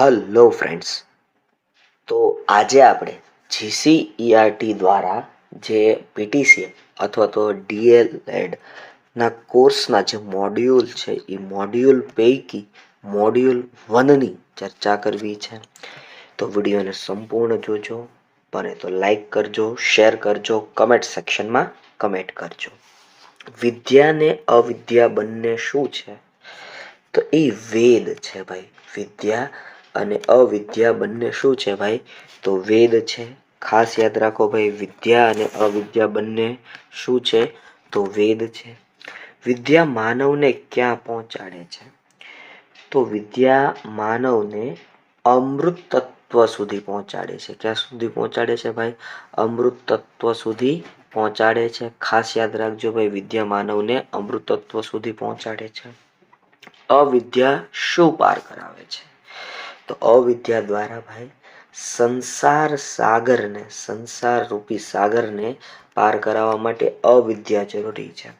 Hello friends તો આજે આપણે જીસીઈઆરટી દ્વારા જે પીટીસી અથવા તો ડીએલએડના કોર્સના જે મોડ્યુલ છે, એ મોડ્યુલ પૈકી મોડ્યુલ વનની ચર્ચા કરવી છે. તો વિડીયોને સંપૂર્ણ જોજો, બને તો લાઈક કરજો શેર કરજો કમેન્ટ સેક્શનમાં કમેન્ટ કરજો. વિદ્યા ને અવિદ્યા બંને શું છે? તો એ વેદ છે ભાઈ. વિદ્યા અને અવિદ્યા બંને શું છે ભાઈ? તો વેદ છે. ખાસ યાદ રાખો ભાઈ, વિદ્યા અને અવિદ્યા બંને શું છે? તો વેદ છે. વિદ્યા માનવને ક્યાં પહોંચાડે છે? તો વિદ્યા માનવને અમૃત તત્વ સુધી પહોંચાડે છે. ક્યાં સુધી પહોંચાડે છે ભાઈ? અમૃત તત્વ સુધી પહોંચાડે છે. ખાસ યાદ રાખજો ભાઈ, વિદ્યા માનવને અમૃત તત્વ સુધી પહોંચાડે છે. અવિદ્યા શું પાર કરાવે છે? તો અવિદ્યા દ્વારા ભાઈ સંસાર સાગરને, સંસાર રૂપી સાગરને પાર કરાવવા માટે અવિદ્યા જરૂરી છે.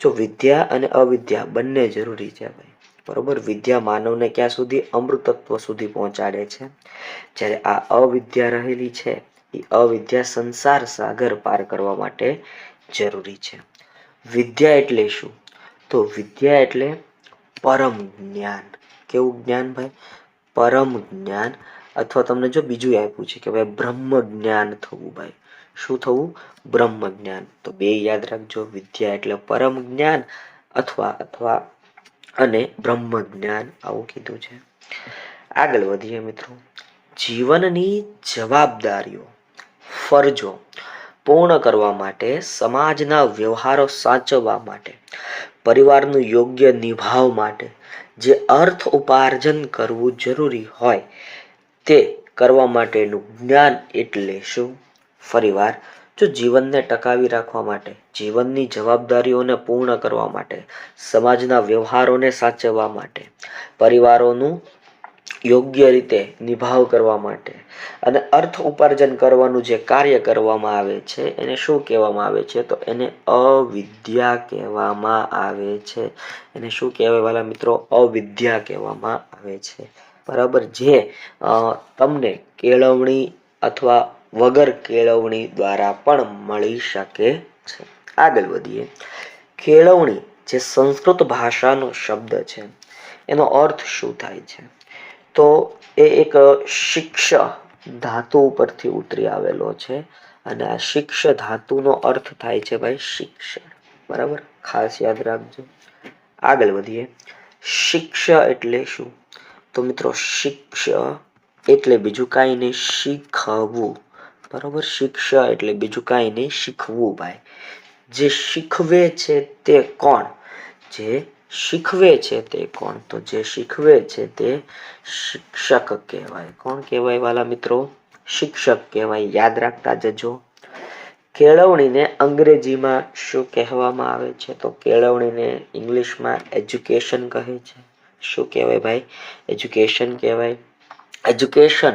જો વિદ્યા અને અવિદ્યા બંને જરૂરી છે ભાઈ, બરોબર? વિદ્યા માનવને ક્યાં સુધી? અમૃતત્વ સુધી પહોંચાડે છે. જ્યારે આ અવિદ્યા રહેલી છે એ અવિદ્યા સંસાર સાગર પાર કરવા માટે જરૂરી છે. વિદ્યા એટલે શું? તો વિદ્યા એટલે પરમ જ્ઞાન. કેવું જ્ઞાન ભાઈ? પરમ જ્ઞાન અથવા તમને જો બીજું આપ્યું છે કે ભાઈ બ્રહ્મ જ્ઞાન થવું ભાઈ. શું થવું? બ્રહ્મ જ્ઞાન. તો બે યાદ રાખજો, વિદ્યા એટલે પરમ જ્ઞાન અથવા અથવા અને બ્રહ્મ જ્ઞાન આવું કીધું છે. આગળ વધીએ મિત્રો. જીવનની જવાબદારીઓ, ફરજો પૂર્ણ કરવા માટે, સમાજના વ્યવહારો સાચવવા માટે. પરિવારનું યોગ્ય નિભાવ માટે જે અર્થ ઉપાર્જન કરવું જરૂરી હોય તે કરવા માટેનું જ્ઞાન એટલે શું? ફરીવાર, જો જીવનને ટકાવી રાખવા માટે, જીવનની જવાબદારીઓને પૂર્ણ કરવા માટે, સમાજના વ્યવહારોને સાચવવા માટે, પરિવારોનું યોગ્ય રીતે નિભાવ કરવા માટે અને અર્થ ઉપાર્જન કરવાનું જે કાર્ય કરવામાં આવે છે, એને શું કહેવામાં આવે છે? તો એને અવિદ્યા કહેવામાં આવે છે. એને શું કહેવાય વાલા મિત્રો? અવિદ્યા કહેવામાં આવે છે. બરાબર જે તમને કેળવણી અથવા વગર કેળવણી દ્વારા પણ મળી શકે છે. આગળ વધીએ. કેળવણી જે સંસ્કૃત ભાષાનો શબ્દ છે, એનો અર્થ શું થાય છે? તો એ એક શિક્ષ ધાતુ ઉપરથી ઉતરી આવેલો છે અને આ શિક્ષ ધાતુનો અર્થ થાય છે ભાઈ શિક્ષણ. બરાબર? ખાસ યાદ રાખજો. આગળ વધીએ. શિક્ષ એટલે શું? તો મિત્રો શિક્ષ એટલે બીજું કાંઈ નહીં શીખવું બરાબર? શિક્ષ એટલે બીજું કાંઈ નહીં, શીખવું ભાઈ. જે શીખવે છે તે કોણ? જે શીખવે છે તે કોણ? તો જે શીખવે છે તે શિક્ષક કહેવાય. કોણ કહેવાય વાલા મિત્રો? શિક્ષક કહેવાય. યાદ રાખતા જજો. કેળવણીને અંગ્રેજીમાં શું કહેવામાં આવે છે? તો કેળવણીને ઇંગ્લિશમાં એજ્યુકેશન કહે છે. શું કહેવાય ભાઈ? એજ્યુકેશન કહેવાય. એજ્યુકેશન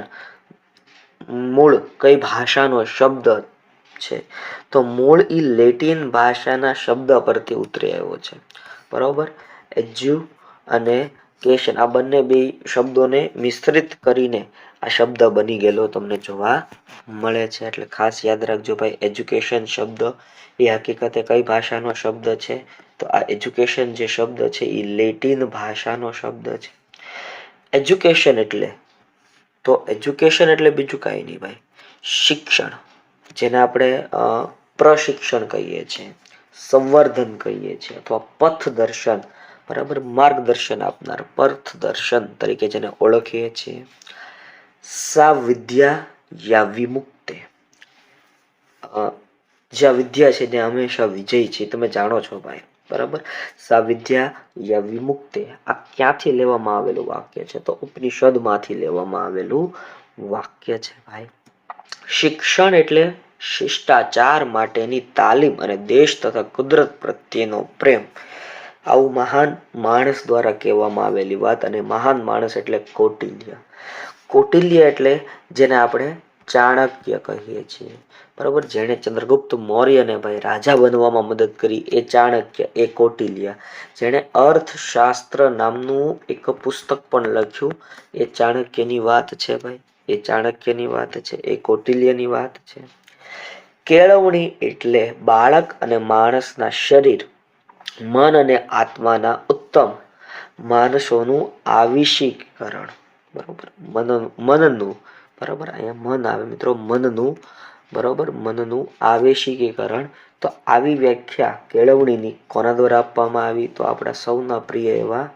મૂળ કઈ ભાષાનો શબ્દ છે? તો મૂળ એ લેટિન ભાષાના શબ્દ પરથી ઉતરી આવ્યો છે. બરાબર? એજ્યુ અને કેશન આ બંને બે શબ્દોને મિશ્રિત કરીને આ શબ્દ બની ગયેલો તમને જોવા મળે છે. એટલે ખાસ યાદ રાખજો ભાઈ, એજ્યુકેશન શબ્દ એ હકીકતે કઈ ભાષાનો શબ્દ છે? તો આ એજ્યુકેશન જે શબ્દ છે એ લેટિન ભાષાનો શબ્દ છે. એજ્યુકેશન એટલે, તો એજ્યુકેશન એટલે બીજું કાંઈ નહીં ભાઈ, શિક્ષણ, જેને આપણે પ્રશિક્ષણ કહીએ છીએ. સંવર્ધન કહીએ છીએ અથવા પથ દર્શન બરાબર? માર્ગદર્શન આપનાર પર્થ દર્શન તરીકે જેને ઓળખીએ છીએ. સા વિદ્યા યા વિમુક્તે? જ્યાં વિદ્યા છે ત્યાં હંમેશા વિજય છે, તમે જાણો છો ભાઈ, બરાબર? સા વિદ્યા યા વિમુક્તે? આ ક્યાંથી લેવામાં આવેલું વાક્ય છે? તો ઉપનિષદમાંથી લેવામાં આવેલું વાક્ય છે ભાઈ. શિક્ષણ એટલે શિષ્ટાચાર માટેની તાલીમ અને દેશ તથા કુદરત પ્રત્યેનો પ્રેમ. આવું મહાન માણસ દ્વારા કહેવામાં આવેલી વાત અને મહાન માણસ એટલે કૌટિલ્ય. કૌટિલ્ય એટલે જેને આપણે ચાણક્ય કહીએ છીએ. બરાબર? જેણે ચંદ્રગુપ્ત મૌર્યને ભાઈ રાજા બનવામાં મદદ કરી, એ ચાણક્ય, એ કૌટિલ્ય. જેણે અર્થશાસ્ત્ર નામનું એક પુસ્તક પણ લખ્યું. એ ચાણક્યની વાત છે ભાઈ. એ ચાણક્યની વાત છે. એ કૌટિલ્યની વાત છે. કેળવણી એટલે બાળક અને માણસના શરીર, મન અને આત્માના ઉત્તમ માણસોનું આવિષીકરણ બરોબર? મન, મનનું. બરાબર? અહીંયા મન આવે. મિત્રો, મનનું, બરોબર? મનનું આવેશિકીકરણ તો આવી વ્યાખ્યા કેળવણીની કોના દ્વારા આપવામાં આવી? તો આપણા સૌના પ્રિય એવા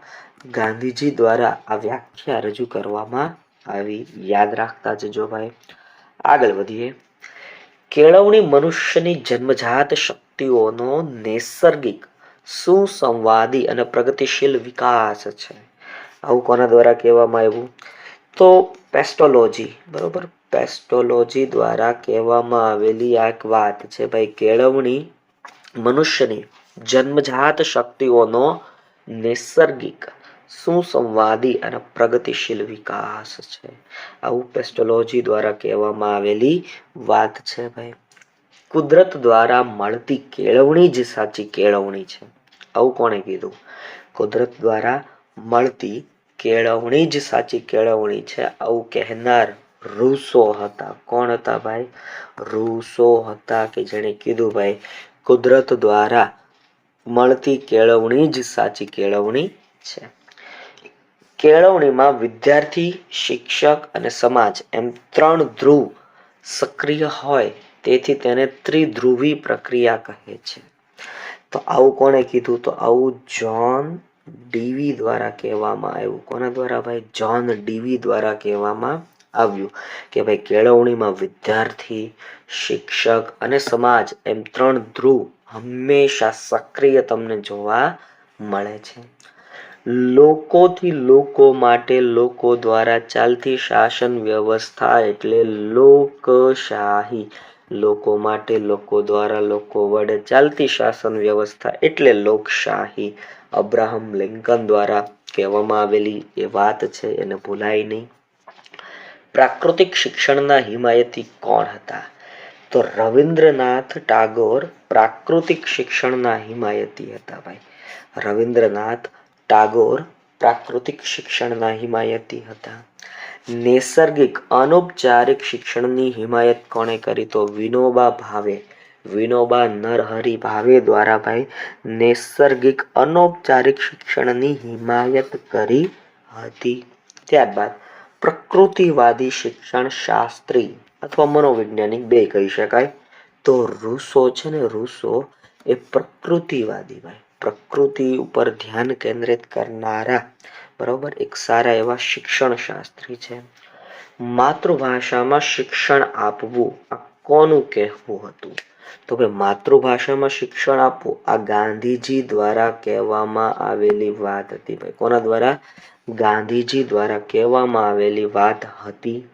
ગાંધીજી દ્વારા આ વ્યાખ્યા રજૂ કરવામાં આવી. યાદ રાખતા જજો ભાઈ. આગળ વધીએ. કેળવણી મનુષ્યની જન્મજાત શક્તિઓનો નૈસર્ગિક, સુસંવાદી અને પ્રગતિશીલ વિકાસ છે. આવું કોના દ્વારા કહેવામાં આવ્યું? તો પેસ્ટોલોજી, બરોબર? પેસ્ટોલોજી દ્વારા કહેવામાં આવેલી આ એક વાત છે ભાઈ, કેળવણી મનુષ્યની જન્મજાત શક્તિઓનો નૈસર્ગિક સુસંવાદી અને પ્રગતિશીલ વિકાસ છે? આવું પેસ્ટોલોજી દ્વારા કહેવામાં આવેલી વાત છે ભાઈ. કુદરત દ્વારા મળતી કેળવણી જ સાચી કેળવણી છે. આવું કોણે કીધું? કુદરત દ્વારા મળતી કેળવણી જ સાચી કેળવણી છે. આવું કહેનાર રૂસો હતા. કોણ હતા ભાઈ? રૂસો હતા કે જેણે કીધું ભાઈ, કુદરત દ્વારા મળતી કેળવણી જ સાચી કેળવણી છે. કેળવણીમાં વિદ્યાર્થી, શિક્ષક અને સમાજ એમ ત્રણ ધ્રુવ સક્રિય હોય તેથી તેને ત્રિધ્રુવી પ્રક્રિયા કહે છે. તો આવું કોણે કીધું? તો આવું જોન ડીવી દ્વારા કહેવામાં આવ્યું. કોના દ્વારા ભાઈ? જોન ડીવી દ્વારા કહેવામાં આવ્યું કે ભાઈ કેળવણીમાં વિદ્યાર્થી, શિક્ષક અને સમાજ એમ ત્રણ ધ્રુવ હંમેશા સક્રિય તમને જોવા મળે છે. લોકોથી લોકો માટે લોકો દ્વારા ચાલતી શાસન વ્યવસ્થા એટલે લોકશાહી. લોકો માટે લોકો દ્વારા લોકો વડે ચાલતી શાસન વ્યવસ્થા એટલે લોકશાહી. અબ્રાહમ લિંકન દ્વારા કહેવામાં આવેલી એ વાત છે, એને ભૂલાય નહીં. પ્રાકૃતિક શિક્ષણના હિમાયતી કોણ હતા? તો રવિન્દ્રનાથ ટાગોર પ્રાકૃતિક શિક્ષણના હિમાયતી હતા ભાઈ. રવિન્દ્રનાથ ટાગોર પ્રાકૃતિક શિક્ષણના હિમાયતી હતા. નૈસર્ગિક, અનૌપચારિક શિક્ષણની હિમાયત કોણે કરી તો વિનોબા ભાવે? વિનોબા નરહરિ ભાવે દ્વારા ભાઈ, નૈસર્ગિક, અનૌપચારિક શિક્ષણની હિમાયત કરી હતી. ત્યારબાદ પ્રકૃતિવાદી શિક્ષણ શાસ્ત્રી અથવા મનોવૈજ્ઞાનિક બે કહી શકાય. તો રૂસો છે ને, રૂસો એ પ્રકૃતિવાદી ભાઈ. પ્રકૃતિ ઉપર ધ્યાન કેન્દ્રિત કરનારા, બરોબર? એક સારા એવા શિક્ષણ શાસ્ત્રી છે. માતૃભાષામાં શિક્ષણ આપવું, આ કોનું કહેવું હતું? તો કે માતૃભાષામાં શિક્ષણ આપવું, આ ગાંધીજી દ્વારા કહેવામાં આવેલી વાત હતી ભાઈ. કોના દ્વારા? ગાંધીજી દ્વારા કહેવામાં આવેલી વાત હતી.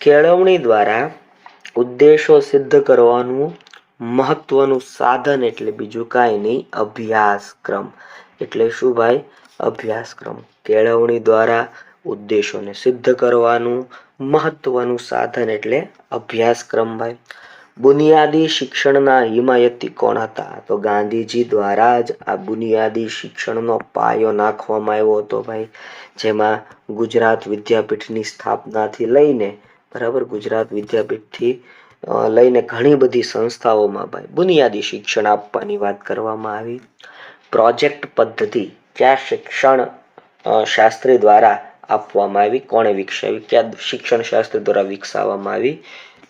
કેળવણી દ્વારા ઉદ્દેશો સિદ્ધ કરવાનું મહત્વનું સાધન એટલે બીજું કાંઈ નહીં, અભ્યાસક્રમ. એટલે શું ભાઈ? અભ્યાસક્રમ. કેળવણી દ્વારા ઉદ્દેશોને સિદ્ધ કરવાનું મહત્વનું સાધન એટલે અભ્યાસક્રમ ભાઈ. બુનિયાદી શિક્ષણના હિમાયતી કોણ હતા? તો ગાંધીજી દ્વારા જ આ બુનિયાદી શિક્ષણનો પાયો નાખવામાં આવ્યો હતો ભાઈ. જેમાં ગુજરાત વિદ્યાપીઠની સ્થાપનાથી લઈને બરાબર ગુજરાત વિદ્યાપીઠથી લઈને ઘણી બધી સંસ્થાઓમાં ભાઈ બુનિયાદી શિક્ષણ આપવાની વાત કરવામાં આવી. પ્રોજેક્ટ પદ્ધતિ કયા શિક્ષણ શાસ્ત્રી દ્વારા આપવામાં આવી, કોણે વિકસાવી, કયા શિક્ષણ શાસ્ત્રી દ્વારા વિકસાવવામાં આવી?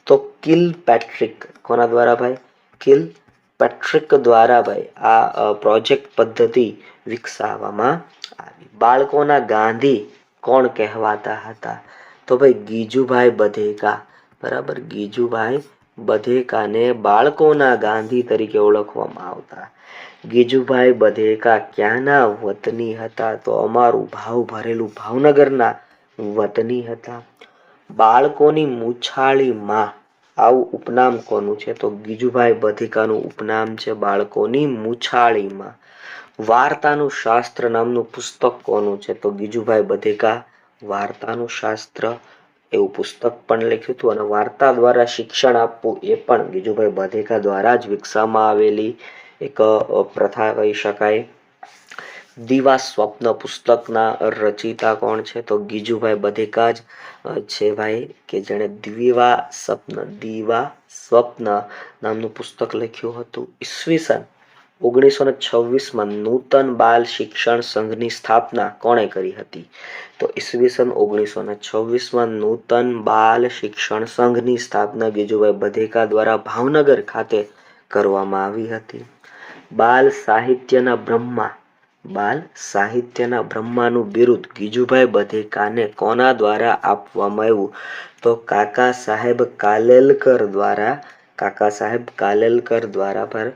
તો કિલ પેટ્રિક, કોના દ્વારા ભાઈ? કિલ પેટ્રિક દ્વારા ભાઈ આ પ્રોજેક્ટ પદ્ધતિ વિકસાવવામાં આવી. બાળકોના ગાંધી કોણ કહેવાતા હતા? તો ભાઈ ગીજુભાઈ બધેકા બરાબર, ગીજુભાઈ બધેકાને બાળકોના ગાંધી તરીકે ઓળખવામાં આવતા. ગીજુભાઈ બધેકા ક્યાંના વતની હતા? તો અમારું ભાવ ભરેલું ભાવનગરના વતની હતા. બાળકોની મૂછાળીમાં આવું ઉપનામ કોનું છે? તો ગીજુભાઈ બધેકાનું ઉપનામ છે બાળકોની મૂછાળીમાં વાર્તાનું શાસ્ત્ર નામનું પુસ્તક કોનું છે? તો ગીજુભાઈ બધેકા વાર્તાનું શાસ્ત્ર એવું પુસ્તક પણ લખ્યું હતું અને વાર્તા દ્વારા શિક્ષણ આપવું એ પણ ગીજુભાઈ બધેકા દ્વારા જ વિકસાવવામાં આવેલી એક પ્રથા કહી શકાય. દિવા સ્વપ્ન પુસ્તકના રચયિતા કોણ છે? તો ગીજુભાઈ બધેકા જ છે ભાઈ કે જેણે દિવા સ્વપ્ન દિવા સ્વપ્ન નામનું પુસ્તક લખ્યું હતું. ઈસવીસન ઓગણીસો ને છવ્વીસમાં નૂતન બાલ શિક્ષણ સંઘની સ્થાપના કોણે કરી હતી? તો ઈસવીસન ઓગણીસો ને છવ્વીસમાં નૂતન બાલ શિક્ષણ સંઘની સ્થાપના ગીજુભાઈ બધેકા દ્વારા ભાવનગર ખાતે કરવામાં આવી હતી. બાલ સાહિત્યના બ્રહ્મા, બાલ સાહિત્યના બ્રહ્માનું બિરુદ ગીજુભાઈ બધેકાને કોના દ્વારા આપવામાં આવ્યું? તો કાકા સાહેબ કાલેલકર દ્વારા, કાકા સાહેબ કાલેલકર દ્વારા પર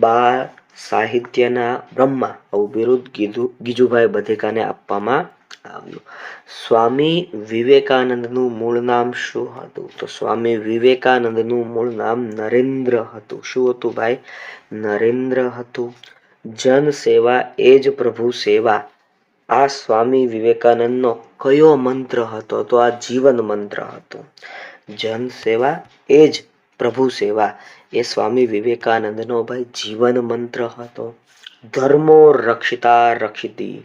બાળ સાહિત્યના બ્રહ્મા આવું બિરુદ ગીધુ ગીજુભાઈ બધેકાને આપવામાં આવ્યું. સ્વામી વિવેકાનંદનું મૂળ નામ શું હતું? તો સ્વામી વિવેકાનંદનું મૂળ નામ નરેન્દ્ર હતું. શું હતું ભાઈ? નરેન્દ્ર હતું. જન સેવા એ જ પ્રભુ સેવા. આ સ્વામી વિવેકાનંદનો કયો મંત્ર હતો? તો આ જીવન મંત્ર હતો. જન સેવા એ જ પ્રભુ સેવા. એ સ્વામી વિવેકાનંદનો ભાઈ જીવન મંત્ર હતો. ધર્મો રક્ષિતા રક્ષિતી.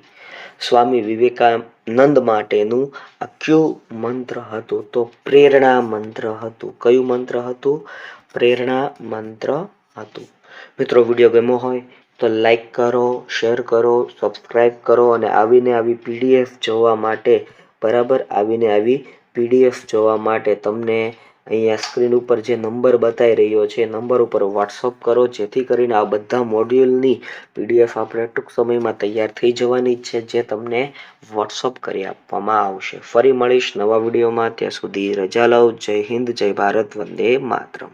સ્વામી વિવેકાનંદ માટેનું આ કયું મંત્ર હતું. તો પ્રેરણા મંત્ર હતું. કયું મંત્ર હતું? પ્રેરણા મંત્ર હતું. મિત્રો, વીડિયો ગમ્યો હોય તો લાઈક કરો, શેર કરો સબસ્ક્રાઈબ કરો અને આવીને આવી પીડીએફ જોવા માટે, બરાબર આવીને આવી પીડીએફ જોવા માટે તમને અહીંયા સ્ક્રીન ઉપર જે નંબર બતાવી રહ્યો છે નંબર ઉપર વોટ્સઅપ કરો, જેથી કરીને આ બધા મોડ્યુલની પીડીએફ આપણે ટૂંક સમયમાં તૈયાર થઈ જવાની છે, જે તમને વોટ્સઅપ કરી આપવામાં આવશે. ફરી મળીશ નવા વિડીયોમાં, ત્યાં સુધી રજા લઉં જય હિન્દ, જય ભારત, વંદે માતરમ.